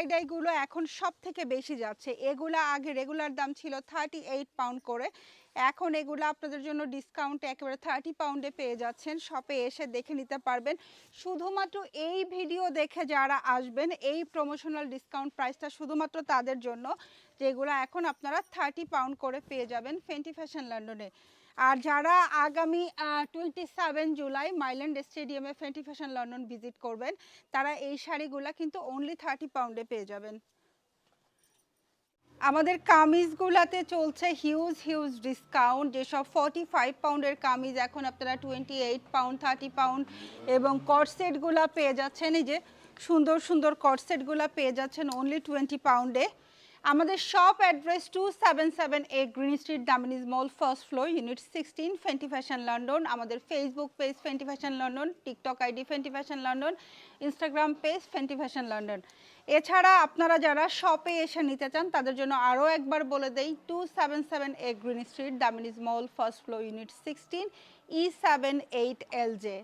টাইডাইগুলো এখন সব থেকে বেশি যাচ্ছে। এগুলো আগে রেগুলার দাম ছিল থার্টি এইট পাউন্ড করে। এখন এগুলো আপনাদের জন্য ডিসকাউন্ট একেবারে থার্টি পাউন্ডে পেয়ে যাচ্ছেন। শপে এসে দেখে নিতে পারবেন। শুধুমাত্র এই ভিডিও দেখে যারা আসবেন, এই প্রমোশনাল ডিসকাউন্ট প্রাইসটা শুধুমাত্র তাদের জন্য, যেগুলো এখন আপনারা থার্টি পাউন্ড করে পেয়ে যাবেন ফেন্টি ফ্যাশন লন্ডনে আর যারা আগামী twenty seven July Mile End স্টেডিয়ামে ফেন্টি ফ্যাশন লন্ডন ভিজিট করবেন, তারা এই শাড়িগুলো কিন্তু অনলি থার্টি পাউন্ডে পেয়ে যাবেন। আমাদের কামিজগুলাতে চলছে হিউজ হিউজ ডিসকাউন্ট যেসব ফর্টি ফাইভ পাউন্ডের কামিজ এখন আপনারা twenty eight pound thirty pound এবং কটসেটগুলা পেয়ে যাচ্ছেন। এই যে সুন্দর সুন্দর কটসেটগুলা পেয়ে যাচ্ছেন অনলি টোয়েন্টি পাউন্ডে আমাদের shop address two seven seven eight Green Street Damini's mall first floor unit sixteen Fenty Fashion London আমাদের Facebook page Fenty Fashion London TikTok ID Fenty Fashion London Instagram page Fenty Fashion London এছাড়া আপনারা যারা শপে এসে নিতে চান, তাদের জন্য আরও একবার বলে দেই two seven seven eight Green Street Damini's mall first floor unit sixteen E seven eight L J